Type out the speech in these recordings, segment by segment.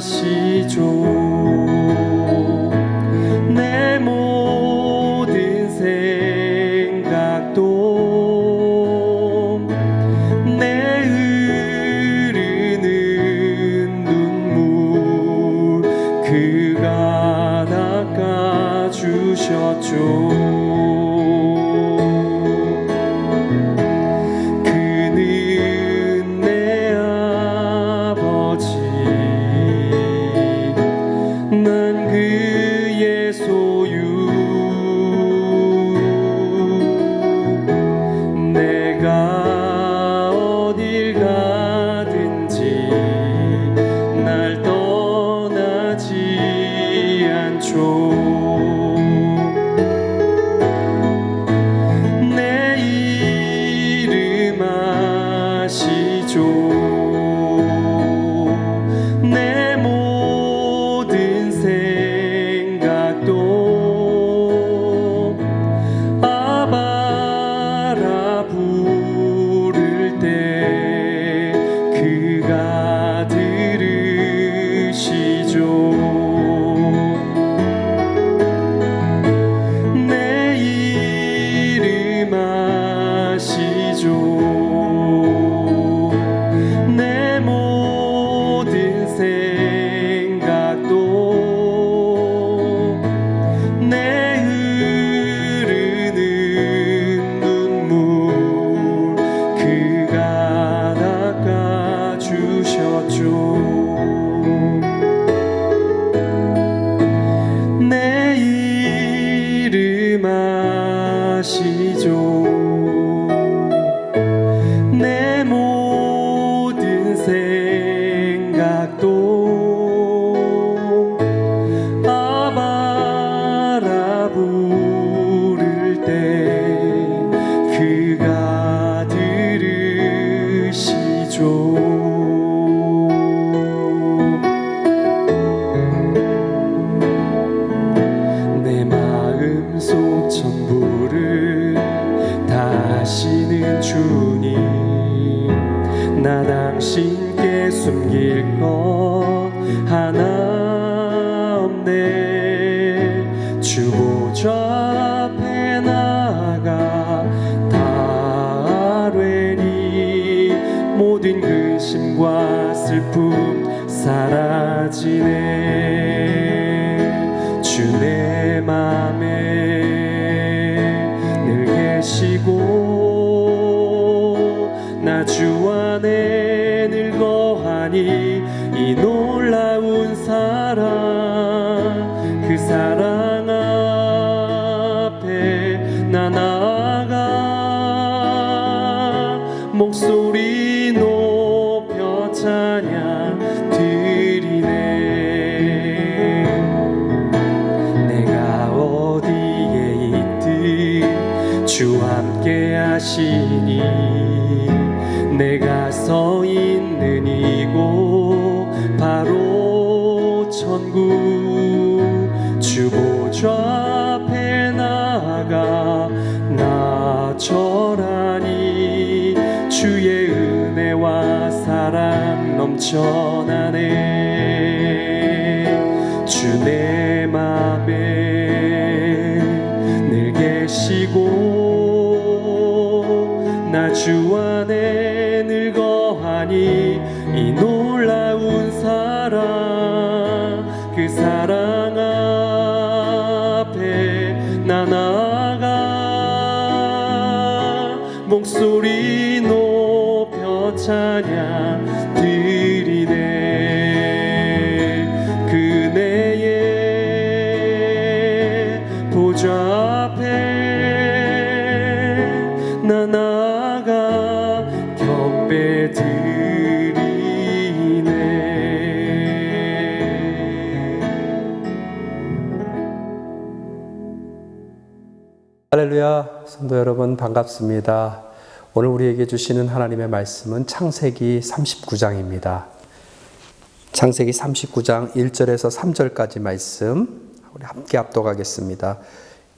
아시 주 보좌 앞에 나가 다 아뢰니 모든 근심과 슬픔 사라지네 내가 서 있는 이곳 바로 천국. 주 보좌 앞에 나가 나 절하니 주의 은혜와 사랑 넘쳐나네 보좌 앞에 나 나가 경배 드리네 할렐루야, 성도 여러분 반갑습니다. 오늘 우리에게 주시는 하나님의 말씀은 창세기 39장입니다. 창세기 39장 1절에서 3절까지 말씀 우리 함께 합독하겠습니다.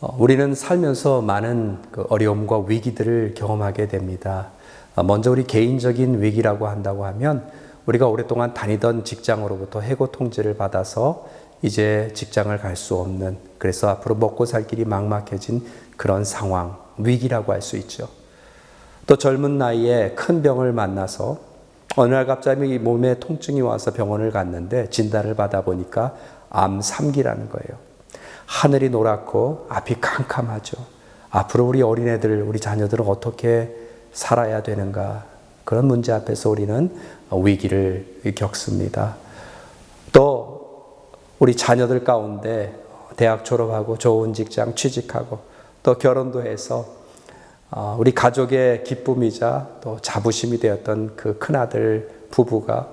어, 우리는 살면서 많은 그 어려움과 위기들을 경험하게 됩니다. 어, 먼저 우리 개인적인 위기라고 한다고 하면 우리가 오랫동안 다니던 직장으로부터 해고 통지를 받아서 이제 직장을 갈 수 없는 그래서 앞으로 먹고 살 길이 막막해진 그런 상황, 위기라고 할 수 있죠. 또 젊은 나이에 큰 병을 만나서 어느 날 갑자기 몸에 통증이 와서 병원을 갔는데 진단을 받아 보니까 암 3기라는 거예요. 하늘이 노랗고 앞이 캄캄하죠. 앞으로 우리 어린애들, 우리 자녀들은 어떻게 살아야 되는가. 그런 문제 앞에서 우리는 위기를 겪습니다. 또 우리 자녀들 가운데 대학 졸업하고 좋은 직장 취직하고 또 결혼도 해서 어, 우리 가족의 기쁨이자 또 자부심이 되었던 그 큰아들 부부가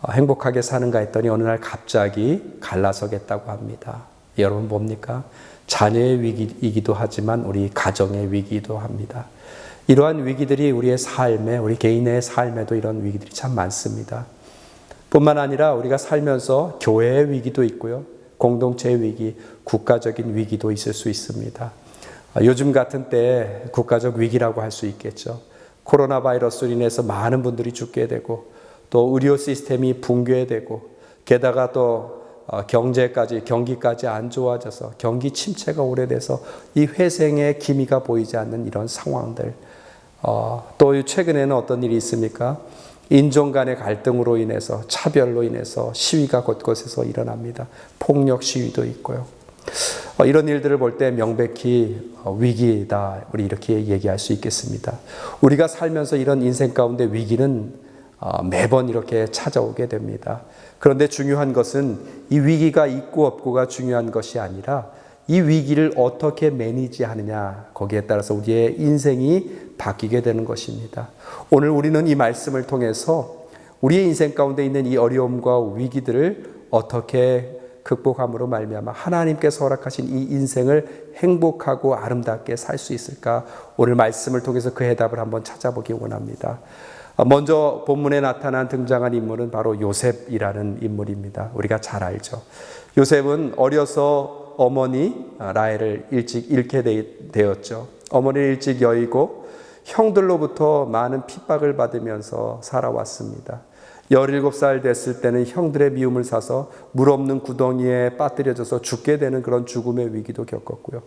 어, 행복하게 사는가 했더니 어느 날 갑자기 갈라서겠다고 합니다. 여러분 뭡니까? 자녀의 위기이기도 하지만 우리 가정의 위기이기도 합니다. 이러한 위기들이 우리의 삶에, 우리 개인의 삶에도 이런 위기들이 참 많습니다. 뿐만 아니라 우리가 살면서 교회의 위기도 있고요. 공동체의 위기, 국가적인 위기도 있을 수 있습니다. 아, 요즘 같은 때 국가적 위기라고 할 수 있겠죠. 코로나 바이러스로 인해서 많은 분들이 죽게 되고 또 의료 시스템이 붕괴되고 게다가 또 어, 경제까지 경기까지 안 좋아져서 경기 침체가 오래돼서 이 회생의 기미가 보이지 않는 이런 상황들 어, 또 최근에는 어떤 일이 있습니까? 인종 간의 갈등으로 인해서 차별로 인해서 시위가 곳곳에서 일어납니다. 폭력 시위도 있고요. 어, 이런 일들을 볼 때 명백히 어, 위기다. 우리 이렇게 얘기할 수 있겠습니다. 우리가 살면서 이런 인생 가운데 위기는 어, 매번 이렇게 찾아오게 됩니다. 그런데 중요한 것은 이 위기가 있고 없고가 중요한 것이 아니라 이 위기를 어떻게 매니지 하느냐, 거기에 따라서 우리의 인생이 바뀌게 되는 것입니다. 오늘 우리는 이 말씀을 통해서 우리의 인생 가운데 있는 이 어려움과 위기들을 어떻게 극복함으로 말미암아 하나님께서 허락하신 이 인생을 행복하고 아름답게 살 수 있을까? 오늘 말씀을 통해서 그 해답을 한번 찾아보기 원합니다. 먼저 본문에 나타난 등장한 인물은 바로 요셉이라는 인물입니다. 우리가 잘 알죠. 요셉은 어려서 어머니 라헬을 일찍 잃게 되었죠. 어머니를 일찍 여의고 형들로부터 많은 핍박을 받으면서 살아왔습니다. 17살 됐을 때는 형들의 미움을 사서 물 없는 구덩이에 빠뜨려져서 죽게 되는 그런 죽음의 위기도 겪었고요.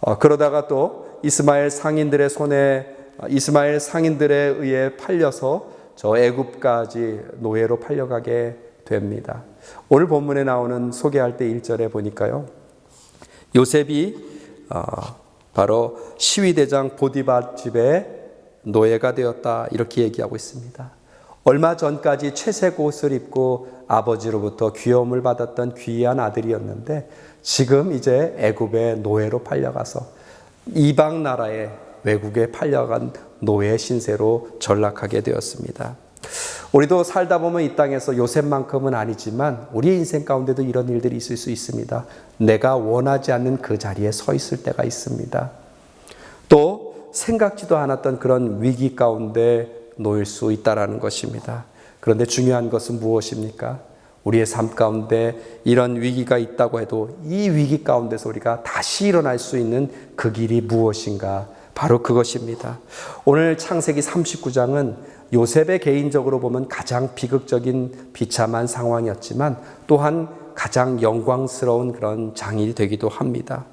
어, 그러다가 또 이스마엘 상인들의 손에 이스마엘 상인들에 의해 팔려서 저 애굽까지 노예로 팔려가게 됩니다. 오늘 본문에 나오는 소개할 때 1절에 보니까요. 요셉이 어, 바로 시위대장 보디발 집에 노예가 되었다 이렇게 얘기하고 있습니다. 얼마 전까지 채색 옷을 입고 아버지로부터 귀여움을 받았던 귀한 아들이었는데 지금 이제 애굽의 노예로 팔려가서 이방 나라의 외국에 팔려간 노예 신세로 전락하게 되었습니다. 우리도 살다 보면 이 땅에서 요셉만큼은 아니지만 우리 인생 가운데도 이런 일들이 있을 수 있습니다. 내가 원하지 않는 그 자리에 서 있을 때가 있습니다. 또 생각지도 않았던 그런 위기 가운데 놓일 수 있다라는 것입니다. 그런데 중요한 것은 무엇입니까? 우리의 삶 가운데 이런 위기가 있다고 해도 이 위기 가운데서 우리가 다시 일어날 수 있는 그 길이 무엇인가? 바로 그것입니다. 오늘 창세기 39장은 요셉의 개인적으로 보면 가장 비극적인 비참한 상황이었지만 또한 가장 영광스러운 그런 장이 되기도 합니다.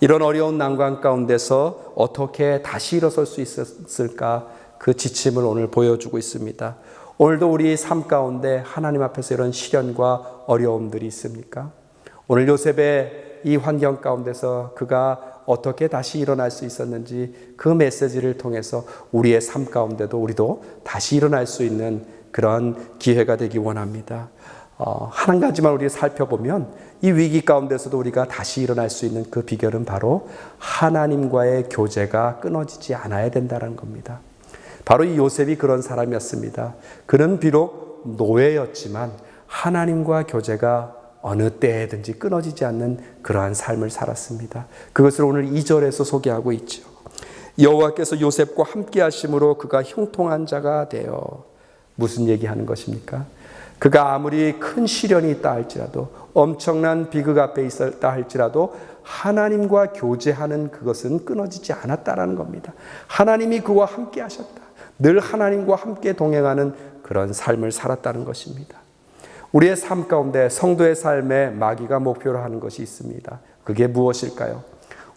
이런 어려운 난관 가운데서 어떻게 다시 일어설 수 있었을까? 그 지침을 오늘 보여주고 있습니다. 오늘도 우리 삶 가운데 하나님 앞에서 이런 시련과 어려움들이 있습니까? 오늘 요셉의 이 환경 가운데서 그가 어떻게 다시 일어날 수 있었는지 그 메시지를 통해서 우리의 삶 가운데도 우리도 다시 일어날 수 있는 그런 기회가 되기 원합니다. 어, 한 가지만 우리가 살펴보면 이 위기 가운데서도 우리가 다시 일어날 수 있는 그 비결은 바로 하나님과의 교제가 끊어지지 않아야 된다는 겁니다. 바로 이 요셉이 그런 사람이었습니다. 그는 비록 노예였지만 하나님과 교제가 어느 때든지 끊어지지 않는 그러한 삶을 살았습니다. 그것을 오늘 2절에서 소개하고 있죠. 여호와께서 요셉과 함께 하심으로 그가 형통한 자가 되어 무슨 얘기하는 것입니까? 그가 아무리 큰 시련이 있다 할지라도 엄청난 비극 앞에 있었다 할지라도 하나님과 교제하는 그것은 끊어지지 않았다라는 겁니다. 하나님이 그와 함께 하셨다. 늘 하나님과 함께 동행하는 그런 삶을 살았다는 것입니다. 우리의 삶 가운데 성도의 삶에 마귀가 목표로 하는 것이 있습니다. 그게 무엇일까요?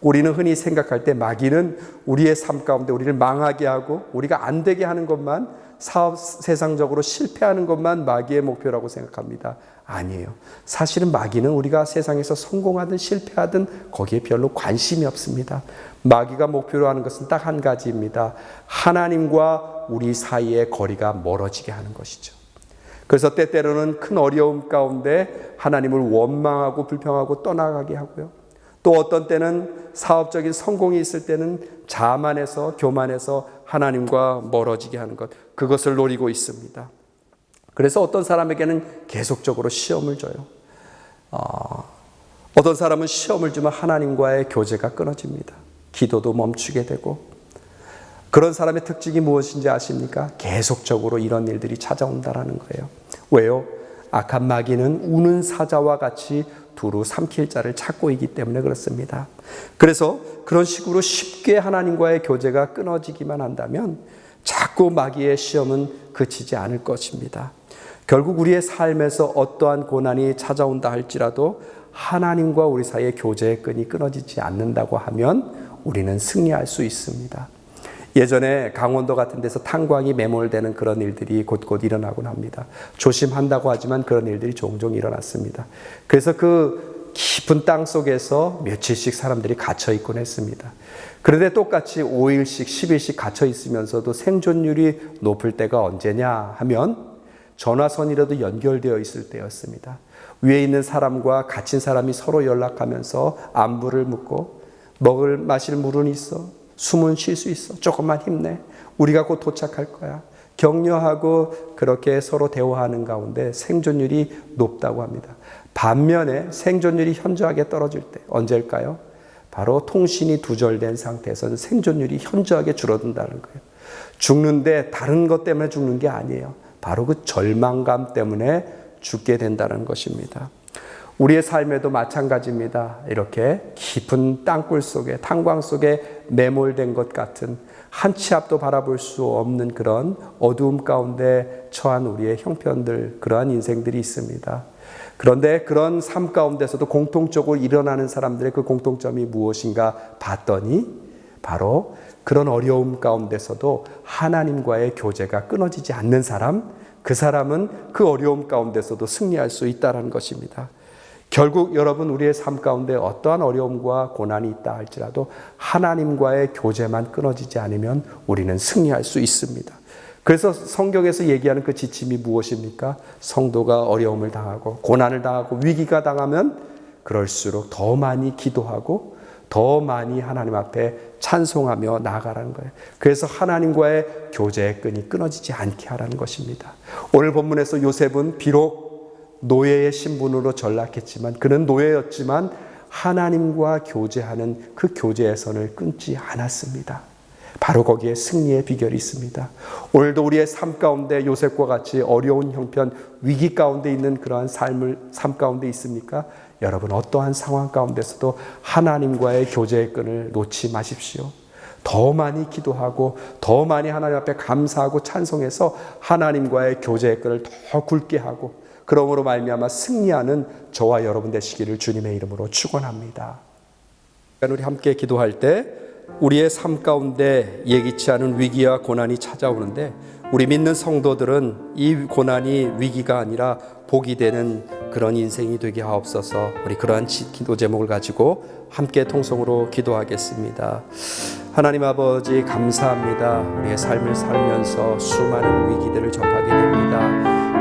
우리는 흔히 생각할 때 마귀는 우리의 삶 가운데 우리를 망하게 하고 우리가 안 되게 하는 것만 사업 세상적으로 실패하는 것만 마귀의 목표라고 생각합니다. 아니에요. 사실은 마귀는 우리가 세상에서 성공하든 실패하든 거기에 별로 관심이 없습니다. 마귀가 목표로 하는 것은 딱 한 가지입니다. 하나님과 우리 사이의 거리가 멀어지게 하는 것이죠. 그래서 때때로는 큰 어려움 가운데 하나님을 원망하고 불평하고 떠나가게 하고요. 또 어떤 때는 사업적인 성공이 있을 때는 자만해서 교만해서 하나님과 멀어지게 하는 것 그것을 노리고 있습니다. 그래서 어떤 사람에게는 계속적으로 시험을 줘요. 어, 어떤 사람은 시험을 주면 하나님과의 교제가 끊어집니다. 기도도 멈추게 되고 그런 사람의 특징이 무엇인지 아십니까? 계속적으로 이런 일들이 찾아온다라는 거예요. 왜요? 악한 마귀는 우는 사자와 같이 두루 삼킬 자를 찾고 있기 때문에 그렇습니다. 그래서 그런 식으로 쉽게 하나님과의 교제가 끊어지기만 한다면 자꾸 마귀의 시험은 그치지 않을 것입니다. 결국 우리의 삶에서 어떠한 고난이 찾아온다 할지라도 하나님과 우리 사이의 교제의 끈이 끊어지지 않는다고 하면 우리는 승리할 수 있습니다. 예전에 강원도 같은 데서 탄광이 매몰되는 그런 일들이 곳곳 일어나곤 합니다. 조심한다고 하지만 그런 일들이 종종 일어났습니다. 그래서 그 깊은 땅 속에서 며칠씩 사람들이 갇혀 있곤 했습니다. 그런데 똑같이 5일씩, 10일씩 갇혀 있으면서도 생존율이 높을 때가 언제냐 하면 전화선이라도 연결되어 있을 때였습니다. 위에 있는 사람과 갇힌 사람이 서로 연락하면서 안부를 묻고 먹을 마실 물은 있어. 숨은 쉴 수 있어. 조금만 힘내. 우리가 곧 도착할 거야. 격려하고 그렇게 서로 대화하는 가운데 생존율이 높다고 합니다. 반면에 생존율이 현저하게 떨어질 때 언제일까요? 바로 통신이 두절된 상태에서는 생존율이 현저하게 줄어든다는 거예요. 죽는데 다른 것 때문에 죽는 게 아니에요. 바로 그 절망감 때문에 죽게 된다는 것입니다. 우리의 삶에도 마찬가지입니다. 이렇게 깊은 땅굴 속에, 탄광 속에 매몰된 것 같은 한 치 앞도 바라볼 수 없는 그런 어두움 가운데 처한 우리의 형편들, 그러한 인생들이 있습니다. 그런데 그런 삶 가운데서도 공통적으로 일어나는 사람들의 그 공통점이 무엇인가 봤더니 바로 그런 어려움 가운데서도 하나님과의 교제가 끊어지지 않는 사람, 그 사람은 그 어려움 가운데서도 승리할 수 있다는 것입니다. 결국 여러분 우리의 삶 가운데 어떠한 어려움과 고난이 있다 할지라도 하나님과의 교제만 끊어지지 않으면 우리는 승리할 수 있습니다. 그래서 성경에서 얘기하는 그 지침이 무엇입니까? 성도가 어려움을 당하고 고난을 당하고 위기가 당하면 그럴수록 더 많이 기도하고 더 많이 하나님 앞에 찬송하며 나아가라는 거예요. 그래서 하나님과의 교제의 끈이 끊어지지 않게 하라는 것입니다. 오늘 본문에서 요셉은 비록 노예의 신분으로 전락했지만 그는 노예였지만 하나님과 교제하는 그 선을 끊지 않았습니다. 바로 거기에 승리의 비결이 있습니다. 오늘도 우리의 삶 가운데 요셉과 같이 어려운 형편, 위기 가운데 있는 그러한 삶을 삶 가운데 있습니까? 여러분 어떠한 상황 가운데서도 하나님과의 교제의 끈을 놓지 마십시오. 더 많이 기도하고 더 많이 하나님 앞에 감사하고 찬송해서 하나님과의 교제의 끈을 더 굵게 하고 그러므로 말미암아 승리하는 저와 여러분 되시기를 주님의 이름으로 축원합니다. 우리 함께 기도할 때 우리의 삶 가운데 예기치 않은 위기와 고난이 찾아오는데 우리 믿는 성도들은 이 고난이 위기가 아니라 복이 되는 그런 인생이 되게 하옵소서. 우리 그러한 지- 기도 제목을 가지고 함께 통성으로 기도하겠습니다. 하나님 아버지 감사합니다. 우리의 삶을 살면서 수많은 위기들을 접하게 됩니다.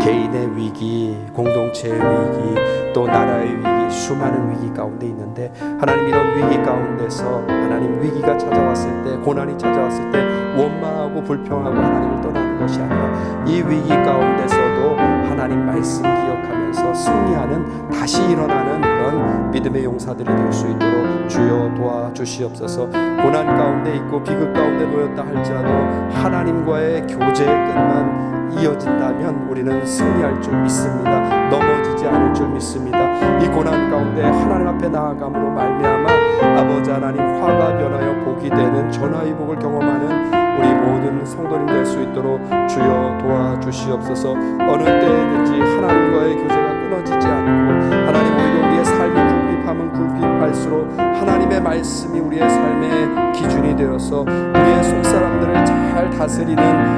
개인의 위기, 공동체의 위기, 또 나라의 위기, 수많은 위기 가운데 있는데 하나님 이런 위기 가운데서 하나님 위기가 찾아왔을 때, 고난이 찾아왔을 때 원망하고 불평하고 하나님을 떠나는 것이 아니라 이 위기 가운데서도 하나님 말씀 기억하면서 승리하는 다시 일어나는 그런 믿음의 용사들이 될 수 있도록 주여 도와주시옵소서. 고난 가운데 있고 비극 가운데 놓였다 할지라도 하나님과의 교제의 끝만 이어진다면 우리는 승리할 줄 믿습니다. 넘어지지 않을 줄 믿습니다. 이 고난 가운데 하나님 앞에 나아감으로 말미암아 아버지 하나님 화가 변하여 복이 되는 전화의 복을 경험하는 우리 모든 성도님 될 수 있도록 주여 도와주시옵소서. 어느 때든지 하나님과의 교제가 끊어지지 않고 하나님 오히려 우리의 삶이 굴비하면 굴비할수록 하나님의 말씀이 우리의 삶의 기준이 되어서 우리의 속 사람들을 잘 다스리는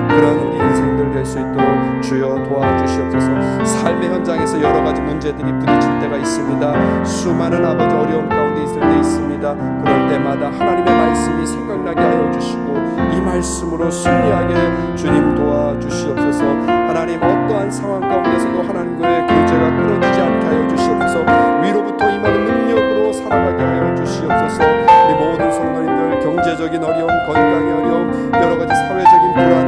그런 우리 인생들 될 수 있도록 주여 도와주시옵소서. 삶의 현장에서 여러 가지 문제들이 부딪힐 때가 있습니다. 수많은 아버지 어려움 가운데 있을 때 있습니다. 그럴 때마다 하나님의 말씀이 생각나게 하여 주시고 이 말씀으로 승리하게 주님 도와 주시옵소서. 하나님 어떠한 상황 가운데서도 하나님과의 교제가 끊어지지 않게 하여 주시옵소서. 위로부터 임하는 능력으로 살아가게 하여 주시옵소서. 우리 모든 성도님들 경제적인 어려움, 건강의 어려움, 여러 가지 사회적인 불안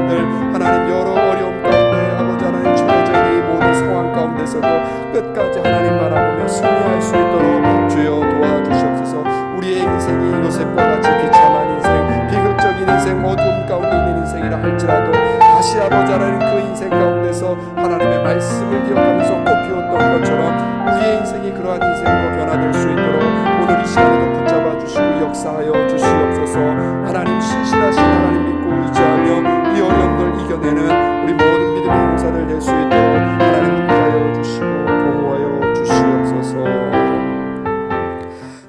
끝까지 하나님 바라보며 승리할 수 있도록 주여 도와주시옵소서. 우리의 인생이 요셉과 같이 비참한 인생, 비극적인 인생, 어두움 가운데 있는 인생이라 할지라도 다시 아버지 하나님 그 인생 가운데서 하나님의 말씀을 기억하면서 꽃피웠던 것처럼 우리의 인생이 그러한 인생으로 변화될 수 있도록 오늘 이 시간에도 붙잡아 주시고 역사하여 주시옵소서 하나님 신실하신 하나님 믿고 의지하며 이 어려움을 이겨내는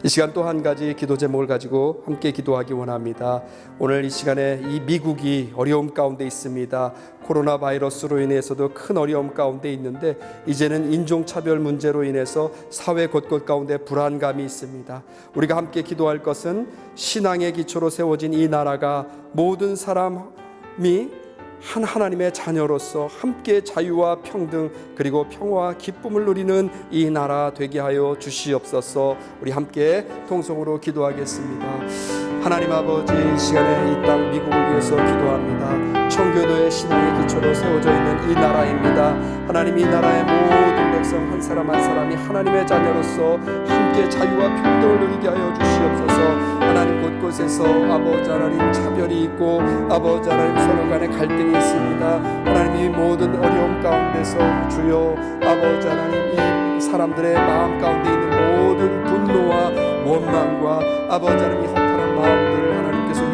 이 시간 또 한 가지 기도 제목을 가지고 함께 기도하기 원합니다. 오늘 이 시간에 이 미국이 어려움 가운데 있습니다. 코로나 바이러스로 인해서도 큰 어려움 가운데 있는데 이제는 인종차별 문제로 인해서 사회 곳곳 가운데 불안감이 있습니다. 우리가 함께 기도할 것은 신앙의 기초로 세워진 이 나라가 모든 사람이 한 하나님의 자녀로서 함께 자유와 평등 그리고 평화와 기쁨을 누리는 이 나라 되게 하여 주시옵소서. 우리 함께 통성으로 기도하겠습니다. 하나님 아버지 이 시간에 이 땅 미국을 위해서 기도합니다. 청교도의 신앙의 기초로 세워져 있는 이 나라입니다. 하나님 이 나라의 모든 백성 한 사람 한 사람이 하나님의 자녀로서 함께 자유와 평등을 누리게 하여 주시옵소서. 하나님 곳곳에서 아버지 하나님 차별이 있고 아버지 하나님 서로 간에 갈등이 있습니다. 하나님 이 모든 어려움 가운데서 주여 아버지 하나님 이 사람들의 마음 가운데 있는 모든 분노와 원망과 아버지 하나님 이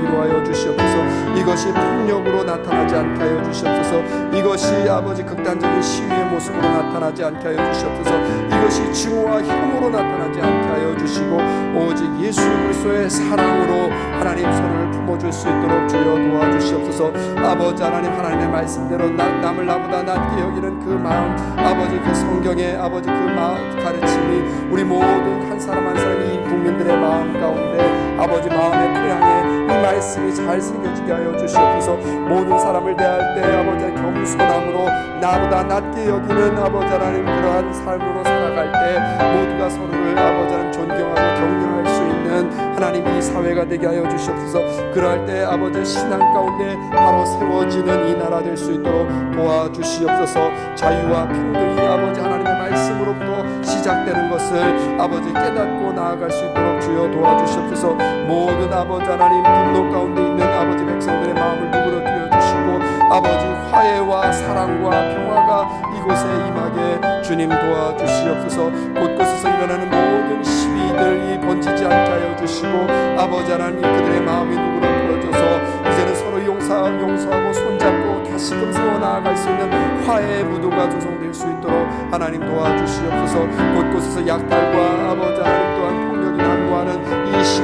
위로하여 주시옵소서. 이것이 폭력으로 나타나지 않게 하여 주시옵소서. 이것이 아버지 극단적인 시위의 모습으로 나타나지 않게 하여 주시옵소서. 이것이 증오와 혐오로 나타나지 않게 하여 주시고 오직 예수 그리스도의 사랑으로 하나님 서로를 품어줄 수 있도록 주여 도와주시옵소서. 아버지 하나님 하나님의 말씀대로 나, 남을 나보다 낮게 여기는 그 마음 아버지 그 성경의 아버지 그 마음 가르침이 우리 모든 한 사람 한 사람 이 국민들의 마음 가운데 아버지 마음의 토양에 이 말 씀이 잘 새겨지게 하여 주시옵소서. 모든 사람을 대할 때 아버지 겸손함으로 나보다 낮게 여기는 아버지 하나님 그러한 삶으로 살아갈 때 모두가 서로를 아버지 하나님 존경하고 격려할 수 있는 하나님 이 사회가 되게 하여 주시옵소서. 그러할 때 아버지 신앙 가운데 바로 세워지는 이 나라 될 수 있도록 도와주시옵소서. 자유와 평등이 아버지 하나님의 말씀으로부터 시작되는 것을 아버지 깨닫고 나아갈 수 있도록 주여 도와주시옵소서. 모든 아버지 하나님 분노 가운데 있는 아버지 백성들의 마음을 누그러뜨려 주시고 아버지 화해와 사랑과 평화가 이곳에 임하게 주님 도와주시옵소서. 곳곳에서 일어나는 모든 시위들이 번지지 않게 하여 주시고 아버지 하나님 그들의 마음이 누그러뜨려져서 이제는 서로 용서, 용서하고 손잡고 다시금 세워 나아갈 수 있는 화해의 무도가 조성될 수 있도록 하나님 도와주시옵소서. 곳곳에서 약탈과 아버지 하나님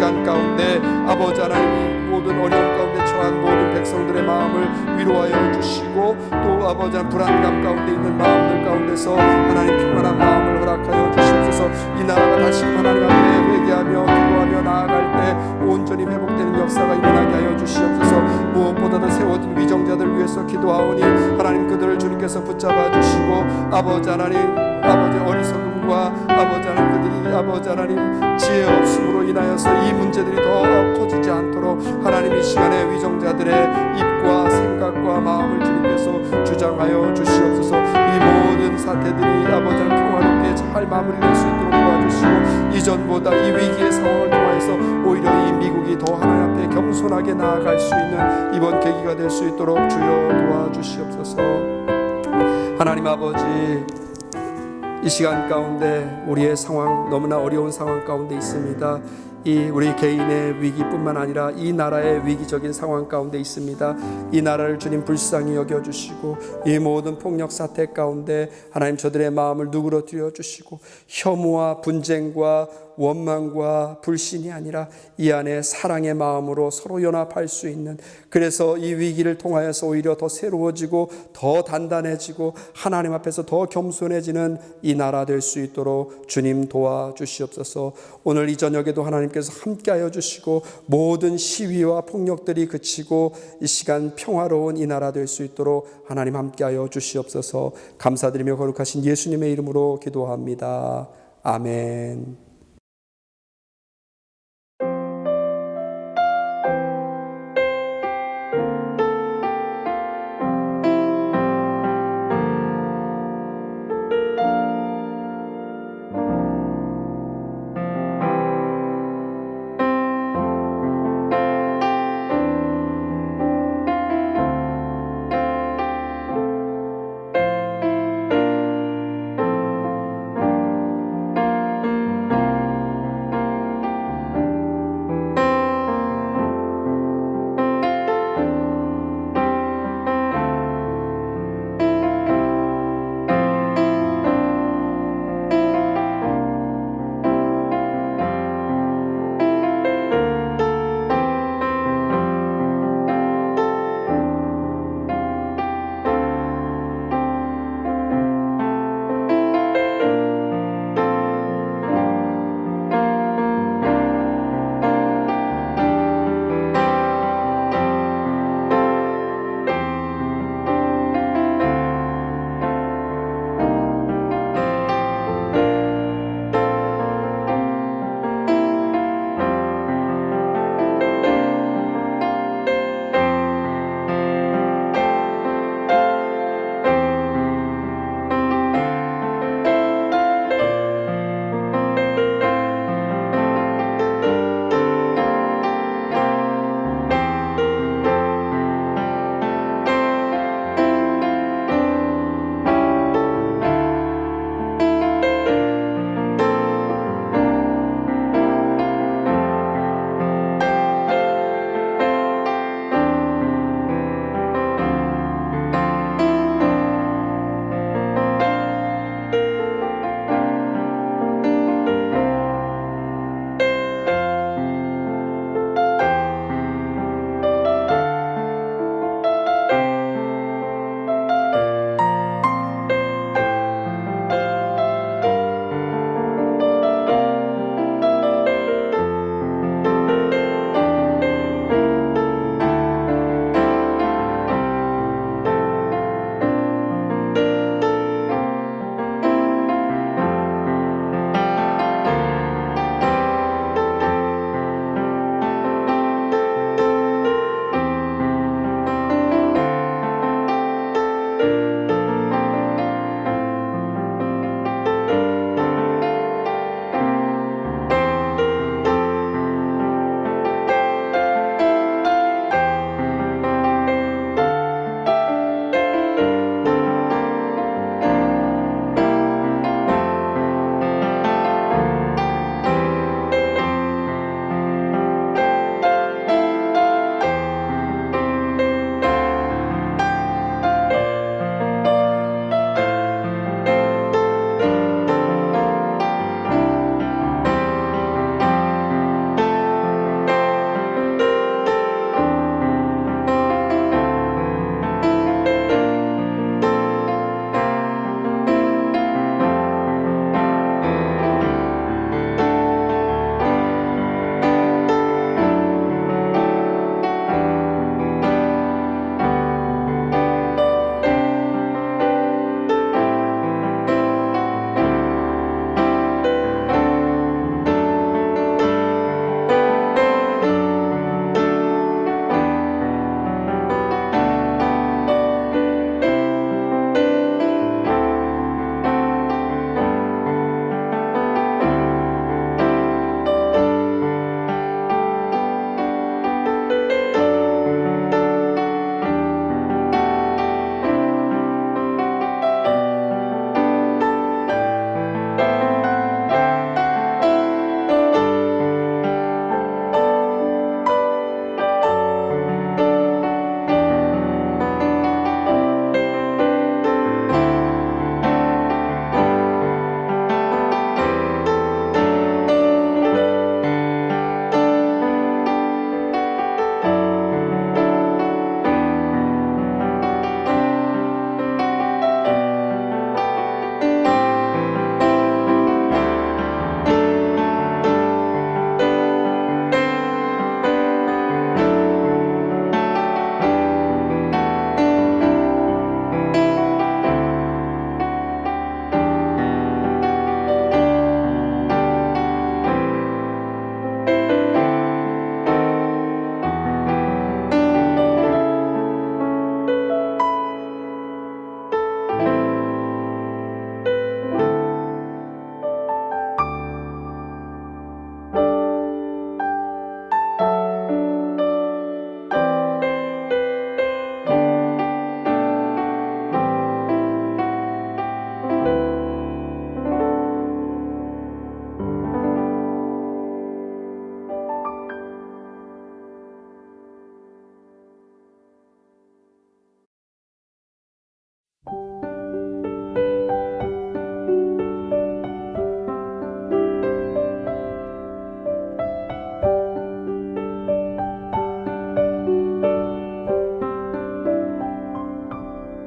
시간 가운데 아버지 하나님 이 모든 어려움 가운데 처한 모든 백성 백성들의 마음을 위로하여 주시고 또 아버지 하나님 불안감 가운데 있는 마음들 가운데서 하나님 평안한 마음을 허락하여 주시옵소서. 이 나라가 다시 하나님 앞에 회개하며 기도하며 나아갈 때 온전히 회복되는 역사가 일어나게 하여 주시옵소서. 무엇보다도 세워진 위정자들 위해서 기도하오니 하나님 그들을 주님께서 붙잡아 주시고 아버지 하나님 어리석음과 아버지 하나님 그들이 아버지 하나님 지혜 없음으로 인하여서 이 문제들이 더 커지지 않도록 하나님 이 시간에 위정자들의 입과 생각과 마음을 주님께서 주장하여 주시옵소서. 이 모든 사태들이 아버지 하나님 평화롭게 잘 마무리될 수 있도록 도와주시고 이전보다 이 위기의 상황을 통해서 오히려 이 미국이 더 하나님 앞에 겸손하게 나아갈 수 있는 이번 계기가 될 수 있도록 주여 도와주시옵소서. 하나님 아버지 이 시간 가운데 우리의 상황 너무나 어려운 상황 가운데 있습니다. 이 우리 개인의 위기뿐만 아니라 이 나라의 위기적인 상황 가운데 있습니다. 이 나라를 주님 불쌍히 여겨 주시고 이 모든 폭력 사태 가운데 하나님 저들의 마음을 누그러뜨려 주시고 혐오와 분쟁과 원망과 불신이 아니라 이 안에 사랑의 마음으로 서로 연합할 수 있는 그래서 이 위기를 통하여서 오히려 더 새로워지고 더 단단해지고 하나님 앞에서 더 겸손해지는 이 나라 될 수 있도록 주님 도와주시옵소서 오늘 이 저녁에도 하나님께서 함께하여 주시고 모든 시위와 폭력들이 그치고 이 시간 평화로운 이 나라 될 수 있도록 하나님 함께하여 주시옵소서 감사드리며 거룩하신 예수님의 이름으로 기도합니다. 아멘.